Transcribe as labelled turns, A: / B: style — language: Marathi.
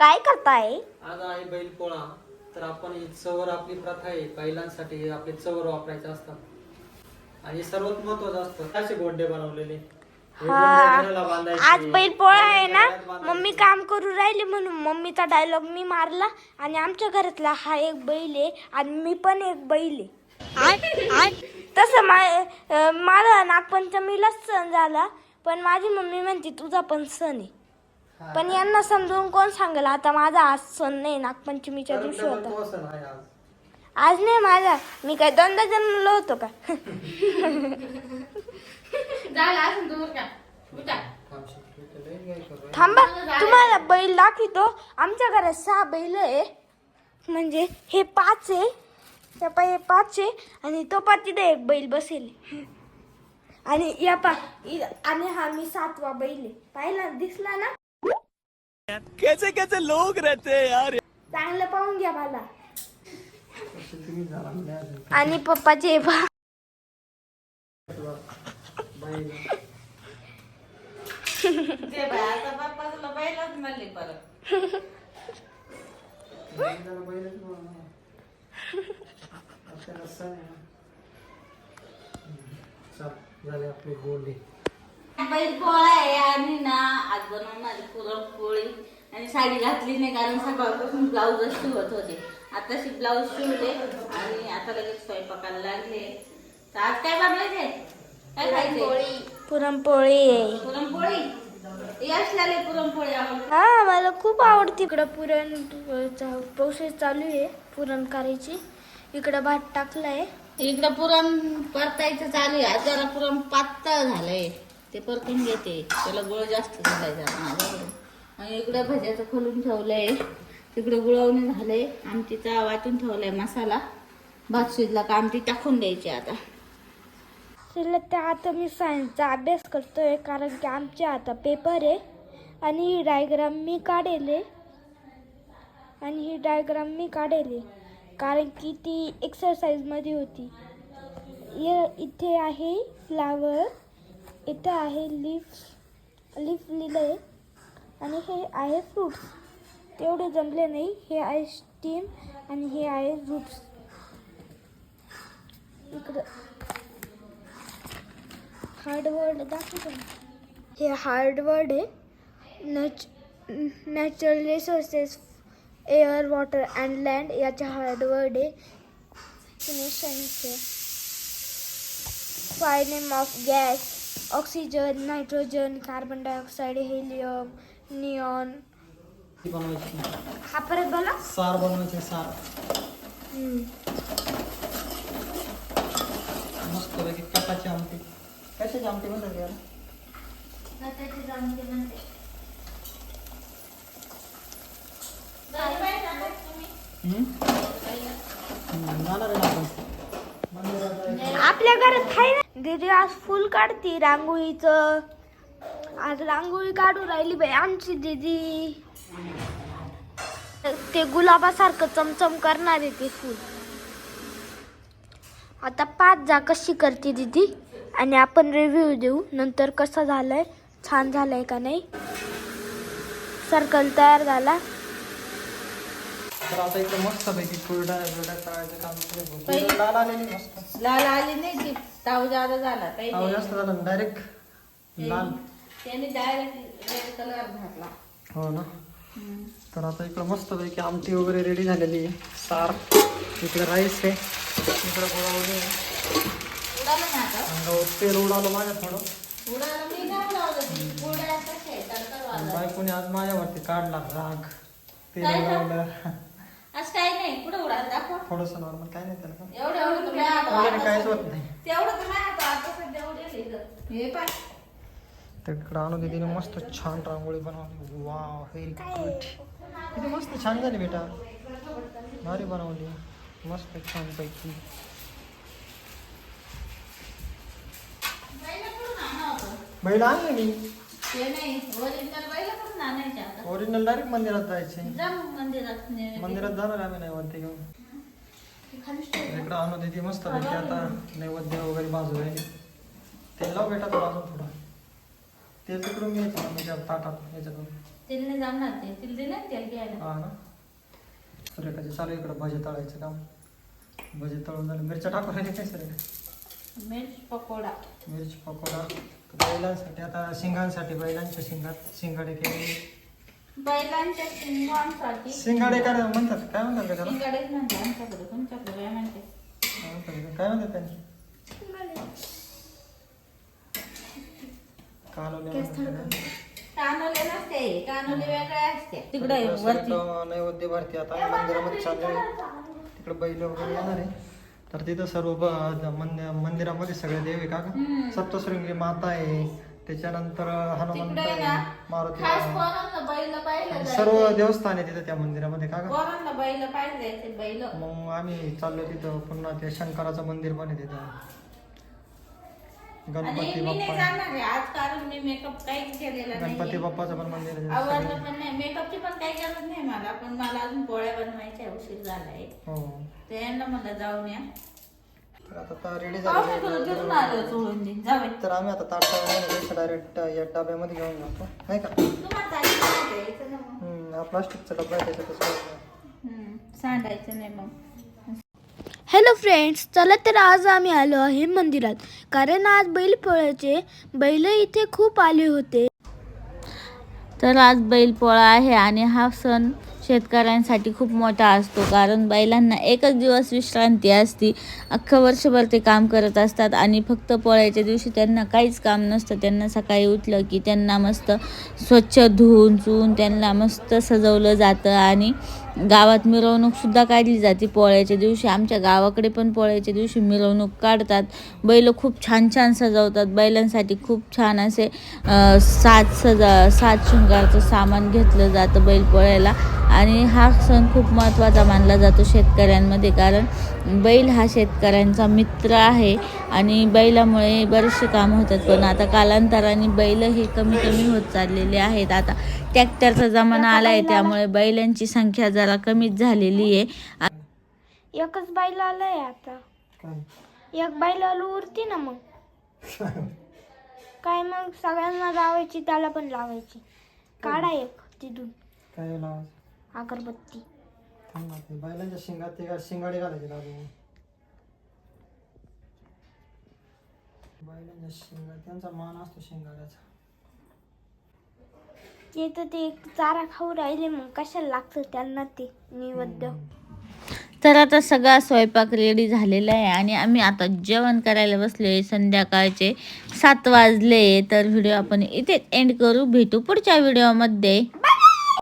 A: काय करताय
B: आज आहे बैल पोळा तर आपण ही चवर आपली प्रथा आहे बैलांसाठी आपले चवर वापरायचे असतात आणि सर्वात महत्वाचं असतं असे गोड्डे बनवलेले हे. गोंडे घराला बांधायचे.
A: आज बैल पोळा आहे ना
B: बांधायचे.
A: मम्मी काम करू राहिली म्हणून मम्मीचा डायलॉग मी मारला आणि आमच्या घरातला हा एक बैल आहे आणि मी पण एक बैल आहे तसं मा अं, मला नागपंचमीलाच सण झाला पण माझी मम्मी म्हणते तुझा पण सण आहे. पण यांना समजून कोण सांगेल? आता माझा आज सण नाही नागपंचमीच्या दिवशी होता.
B: तो सण आहे आज.
A: आज नाही माझा. मी काय दोनदा जन्मलो होतो का?
C: झाला असं दूर उठा.
A: थांबा तुम्हाला बैल दाखवतो. आमच्या घरात सहा बैल आहे. म्हणजे हे पाच आहे. त्या पाय पाच आहे. आणि तो पा तिथे एक बैल बसेल. आणि या पा आणि हा मी सातवा बैल आहे. पाहिला दिसला ना?
D: कैसे कैसे लोग रहते हैं यार
A: चांगलं पाहून घ्या मला. आणि पप्पाचे पा
C: बाय आता बाप्पा तुला बैलाच म्हणले परत.
B: चल, झाले आपले गोडे
C: बैल पोळा आहे आणि ना आज बनवणार पुरणपोळी आणि साडी घातली नाही कारण सकाळपासून ब्लाऊजच शिवत होते. आताशी ब्लाऊज शिवले आणि आता लगेच स्वयंपाकाला लागले. तर आज काय बनवायचे काय खायचे
A: पुरणपोळी आहे.
C: पुरणपोळी यशलाले पुरणपोळी आवडते.
A: हा मला खूप आवडते. इकडं पुरण प्रोसेस चालू आहे पुरण करायची. इकडं भात टाकलाय.
C: इकडं पुरण परतायचं चालू आहे. आज जरा पुरण पातळ झालंय. ते परतून घेते. त्याला गुळ जास्त घालायचा. आणि इकडं भज्याचं खोलून ठेवलंय. तिकडं गुळवणी झालंय. आमटीचा वाटून ठेवलाय मसाला. भात शिजला का आमटी टाकून द्यायची आता.
A: शिल्लक त्या आता मी सायन्सचा अभ्यास करतोय. कारण की आमचे आता पेपर आहे. आणि ही डायग्राम मी काढेले. आणि ही डायग्राम मी काढेले. कारण की ती एक्सरसाइजमध्ये होती. य- इथे आहे फ्लावर इथं आहे लीफ लीफ लिहिलं आहे आणि हे आहे फ्रूट्स. तेवढे जमले नाही. हे आहे स्टीम आणि हे आहे रूट्स इकडं. हार्डवर्ड दाखवतो. हे हार्डवर्ड आहे. नॅच natural resources air water and land याचे हार्डवर्ड आहे. फिनिशनचे फायनेम of gas oxygen nitrogen carbon dioxide helium
B: ती बनवायची
A: हा परत बोला.
B: सार बनवायचे सार.
A: हम्म.
B: मस्त पैकी कटाची आमटी. कशाची आमटी म्हणतात यार हम्म? हम्म, जाणार आहे ना आपण. मंदिरात जायचं.
A: आपल्या घरात आहे ना? दीदी आज फुल काढती रांगोळीचं. आज रांगोळी काढू राहिली बाई आमची दीदी. ते गुलाबासारखं चमचम करणार आहे ते फुल. आता पाच जा कशी करते दीदी? आणि आपण रिव्ह्यू देऊ. नंतर कसं झालंय? छान झालंय का नाही? सर्कल तयार झाला.
B: तर आता इकडे मस्त पैकी कुरडा बिरडा काम सुरू आहे. कुरडा लाल आलेली मस्त.
C: लाल आली नाही ती. ताव जादा झाला. काही
B: अहो जास्त झालं डायरेक्ट लाल.
C: त्याने डायरेक्ट रेड कलर घातला.
B: हो ना. तर आता इकडं मस्त पैकी आमटी वगैरे रेडी झालेली आहे. सार. इकडे राईस आहे. इकडे गोळावणी आहे.
C: उडालं ना आता?
B: अंगावर तेल उडालं माझ्या थोडं.
C: उडालं मी कसे तडका
B: बायकोने आज माझ्यावरती काढला राग. तेल
C: काय?
B: उडवलं
C: नाही दाखव.
B: थोडस नॉर्मल काय नाही त्याला?
C: एवढं आता
B: काहीच होत नाही.
C: तेवढं तुम्ही आता आता सध्या उडेल इथं. हे पाय.
B: तर इकडं आणू दिदीने मस्त छान रांगोळी बनवली. वा व्हेरी गुड किती मस्त छान झाली बेटा. भारी बनवली. मस्त छान पैकी
C: बैलं
B: आणले मी.
C: ते नाही ओरिजिनल
B: ओरिजिनल डायरेक्ट मंदिरात जायचे.
C: जा मग मंदिरात ने-
B: मंदिरात जाणार आहे आम्ही नैवेद्य घेऊन.
C: खाली ठेव.
B: इकडं आणू देते मस्त पैकी. आता नैवेद्य वगैरे बाजू राहिले तेल लाव बेटा तो अजून थोडं तेल तिकडून घ्यायचं म्हणजे ताटात याच्यातून.
C: तेल नाही जमणार ते. तिला दिलं ना तेल घ्यायला.
B: हा ना. चालू आहे इकडं. भजे तळायचं काम. भजे तळून झालं. मिरच्या टाकून राहिले काय सर
C: मिर्च पकोडा.
B: मिरची पकोडा. बैलांसाठी आता शिंगांसाठी बैलांच्या शिंगात शिंगाडे केले.
C: बैलांच्या शिंगांसाठी.
B: शिंगाडे काय म्हणतात? काय म्हणतात का त्याला?
C: शिंगाडेच म्हणते आमच्याकडे तुमच्याकडे काय म्हणते?
B: काय म्हणतात काय म्हणतात त्यांनी? कालवले म्हणतात.
C: कानोले नसते कानोले वेगळे असते. तिकडे
B: तिकडं
C: वरती.
B: सगळं नैवेद्य भरती. आता मंदिरामध्ये चालले तिकडे बैल वगैरे येणार आहे. तर तिथं सर्व ब- मंदिर मंदिरामध्ये सगळे देव आहे का? सप्तशृंगी माता आहे त्याच्यानंतर हनुमंत
C: तिकडे
B: आहे
C: ना
B: मारुती
C: खास
B: आहे.
C: पोरांना बैल पाहिलं
B: सर्व. देवस्थान आहे तिथं त्या मंदिरामध्ये का ग?
C: पोरांना बैल पाहिलं जायचे बैल
B: मग आम्ही चाललो तिथं पुन्हा ते शंकराचं मंदिर पण आहे तिथं
C: आणि
B: गणपती
C: मी नाही
B: बाप्पा.
C: जाणार आहे. आज कारण मी मेकअप काहीच केलेला
B: गणपती
C: नाही
B: बाप्पाचं पण मंदिर आहे
C: आवडलं. पण नाही. मेकअपची पण काही गरज नाही मला पण मला अजून पोळ्या बनवायच्या उशीर झालाय.
B: हो.
C: ते यांना मला जाऊन या.
B: तर आता रेडी
C: तुला
B: झाले
C: तिथून आलो चोळून दे जावे
B: तर आम्ही आता ताट डायरेक्ट या डब्यामध्ये घेऊन जातो. नाही का?
C: तुम्हाला
B: हम्म, हा प्लास्टिकचा डबा आहे.
C: हम्म, सांडायचं नाही मग.
A: हॅलो फ्रेंड्स चला तर आज आम्ही आलो आहे मंदिरात. कारण आज बैलपोळ्याचे बैल इथे खूप आले होते.
C: तर आज बैलपोळा आहे आणि हा सण शेतकऱ्यांसाठी खूप मोठा असतो. कारण बैलांना एकच दिवस विश्रांती असती. अख्खं वर्षभर ते काम करत असतात आणि फक्त पोळ्याच्या दिवशी त्यांना काहीच काम नसतं. त्यांना सकाळी उठलं की त्यांना मस्त स्वच्छ धुवून चुवून त्यांना मस्त सजवलं जातं आणि गावात मिरवणूकसुद्धा काढली जाते पोळ्याच्या दिवशी. आमच्या गावाकडे पण पोळ्याच्या दिवशी मिरवणूक काढतात. बैल खूप छान छान सजवतात. बैलांसाठी खूप छान असे सात सजा साज शृंगारचं सामान घेतलं जातं बैलपोळ्याला आणि हा सण खूप महत्त्वाचा मानला जातो शेतकऱ्यांमध्ये कारण बैल हा शेतकऱ्यांचा मित्र आहे आणि बैलामुळे बरेचसे काम होतात. पण आता कालांतराने बैल हे कमी कमी होत चाललेले आहेत. आता ट्रॅक्टरचा जमाना आला आहे त्यामुळे बैलांची संख्या जरा कमीच झालेली आहे.
A: एकच बैल आलंय आता. एक बैल उरती ना मग. काय मग? सगळ्यांना लावायची त्याला पण लावायची. काढा एक तिथून.
B: काय लावायचं?
A: अगरबत्ती.
B: बैलांच्या शिंगात ते शिंगाडे घालायचे दादू बैलांच्या शिंगात त्यांचा मान असतो शिंगाड्याचा.
A: ते तर ते चारा खाऊ राहिले मग कशाला लागतं त्यांना ते निवद्य
C: तर आता सगळा स्वयंपाक रेडी झालेला आहे आणि आम्ही आता जेवण करायला बसले संध्याकाळचे सात वाजले तर व्हिडिओ आपण इथेच एंड करू. भेटू पुढच्या व्हिडिओमध्ये